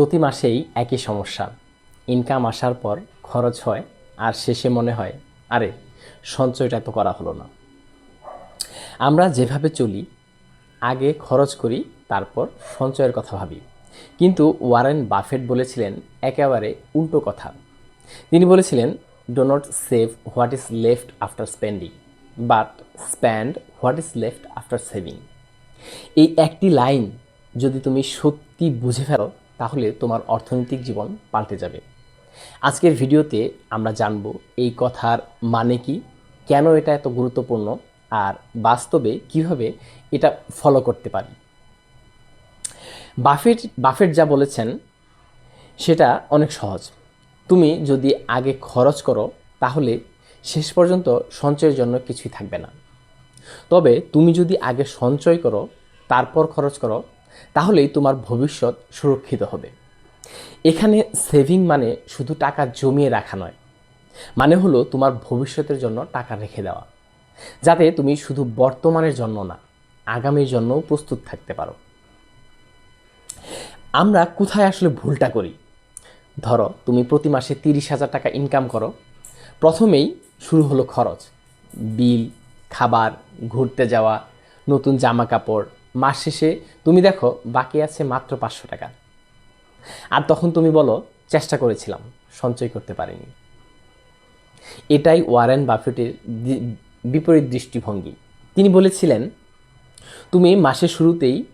প্রতি মাসেই একই সমস্যা। ইনকাম আসার পর খরচ হয়, আর শেষে মনে হয়, আরে, সঞ্চয়টা তো করা হলো না। আমরা যেভাবে চলি, আগে খরচ করি, তারপর সঞ্চয়ের কথা ভাবি। কিন্তু ওয়ারেন বাফেট বলেছিলেন একেবারে উল্টো কথা। তিনি বলেছিলেন do not save what is left after spending but spend what is left after saving এই একটি লাইন যদি তুমি সত্যি বুঝে ফেলো তাহলে তোমার অর্থনৈতিক জীবন পাল্টে যাবে। আজকের ভিডিওতে আমরা জানব এই কথার মানে কি, কেন এটা এত গুরুত্বপূর্ণ আর বাস্তবে কীভাবে এটা ফলো করতে পারি। বাফেট বাফেট যা বলেছেন সেটা অনেক সহজ। তুমি যদি আগে খরচ করো, তাহলে শেষ পর্যন্ত সঞ্চয়ের জন্য কিছুই থাকবে না। তবে তুমি যদি আগে সঞ্চয় করো, তারপর খরচ করো তাহলেই তোমার ভবিষ্যৎ সুরক্ষিত হবে। এখানে সেভিং মানে শুধু টাকা জমিয়ে রাখা নয়। মানে হলো তোমার ভবিষ্যতের জন্য টাকা রেখে দেওয়া। যাতে তুমি শুধু বর্তমানের জন্য না, আগামীর জন্যও প্রস্তুত থাকতে পারো। আমরা কোথায় আসলে ভুলটা করি? ধরো, তুমি প্রতি মাসে তিরিশ হাজার টাকা ইনকাম করো। প্রথমেই শুরু হলো খরচ। বিল, খাবার, ঘুরতে যাওয়া, নতুন জামা কাপড় মাস শেষে তুমি দেখো, বাকি আছে মাত্র পাঁচশো টাকা। আর তখন তুমি বলো, চেষ্টা করেছিলাম, সঞ্চয় করতে পারিনি। এটাই ওয়ারেন বাফেটের বিপরীত দৃষ্টিভঙ্গি। তিনি বলেছিলেন, তুমি মাসের শুরুতেই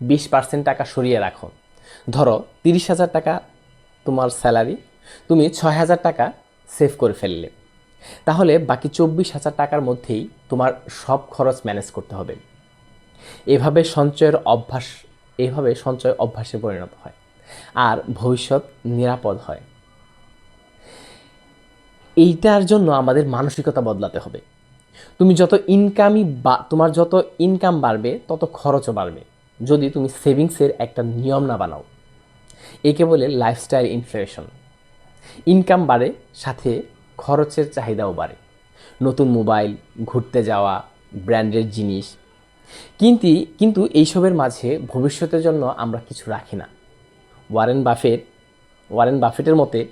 বিশ পার্সেন্ট টাকা সরিয়ে রাখো। ধরো, তিরিশ হাজার টাকা তোমার স্যালারি, তুমি ছয় হাজার টাকা সেভ করে ফেললে। তাহলে বাকি চব্বিশ হাজার টাকার মধ্যেই তোমার সব খরচ ম্যানেজ করতে হবে। এভাবে সঞ্চয়ের অভ্যাস, এভাবে সঞ্চয় অভ্যাসে পরিণত হয় আর ভবিষ্যৎ নিরাপদ হয়। এইটার জন্য আমাদের মানসিকতা বদলাতে হবে। তুমি যত ইনকামই বা, তোমার যত ইনকাম বাড়বে, তত খরচও বাড়বে। যদি তুমি সেভিংসের একটা নিয়ম না বানাও, একে বলে লাইফস্টাইল ইনফ্লেশন ইনকাম বাড়ে, সাথে খরচের চাহিদাও বাড়ে। নতুন মোবাইল ঘুরতে যাওয়া ব্র্যান্ডের জিনিস কিন্তু কিন্তু এইসবের মাঝে ভবিষ্যতের জন্য আমরা কিছু রাখি না। ওয়ারেন বাফেট ওয়ারেন বাফেটের মতে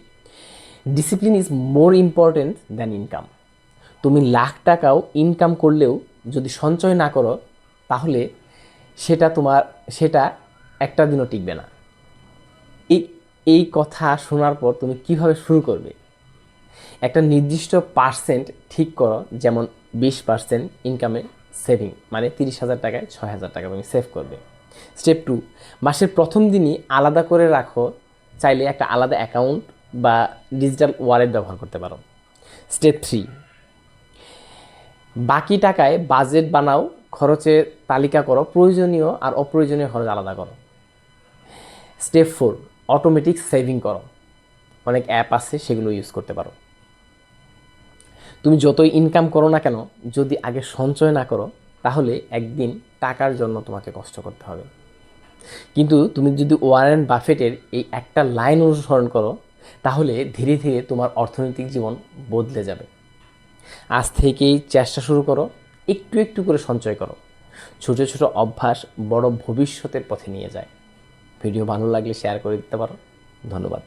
discipline is more important than income তুমি লাখ টাকাও ইনকাম করলেও যদি সঞ্চয় না করো, তাহলে সেটা তোমার, সেটা একটা দিনও টিকবে না। এই এই কথা শোনার পর তুমি কীভাবে শুরু করবে? একটা নির্দিষ্ট পার্সেন্ট ঠিক করো, যেমন বিশ পার্সেন্ট ইনকামে সেভিং মানে তিরিশ হাজার টাকায় ছয় হাজার টাকা তুমি সেভ করবে। স্টেপ টু মাসের প্রথম দিনই আলাদা করে রাখো, চাইলে একটা আলাদা অ্যাকাউন্ট বা ডিজিটাল ওয়ালেট ব্যবহার করতে পারো। স্টেপ থ্রি বাকি টাকায় বাজেট বানাও, খরচের তালিকা করো, প্রয়োজনীয় আর অপ্রয়োজনীয় খরচ আলাদা করো। স্টেপ ফোর অটোমেটিক সেভিং করো। অনেক অ্যাপ আছে, সেগুলো ইউজ করতে পারো। তুমি যতই ইনকাম করো না কেন, যদি আগে সঞ্চয় না করো, তাহলে একদিন টাকার জন্য তোমাকে কষ্ট করতে হবে। কিন্তু তুমি যদি ওয়ারেন বাফেটের এই একটা লাইন অনুসরণ করো, তাহলে ধীরে ধীরে তোমার অর্থনৈতিক জীবন বদলে যাবে। আজ থেকেই চেষ্টা শুরু করো, একটু একটু করে সঞ্চয় করো। ছোট ছোট অভ্যাস বড় ভবিষ্যতের পথে নিয়ে যায়। ভিডিও ভালো লাগলে শেয়ার করে দিতে পারো। ধন্যবাদ।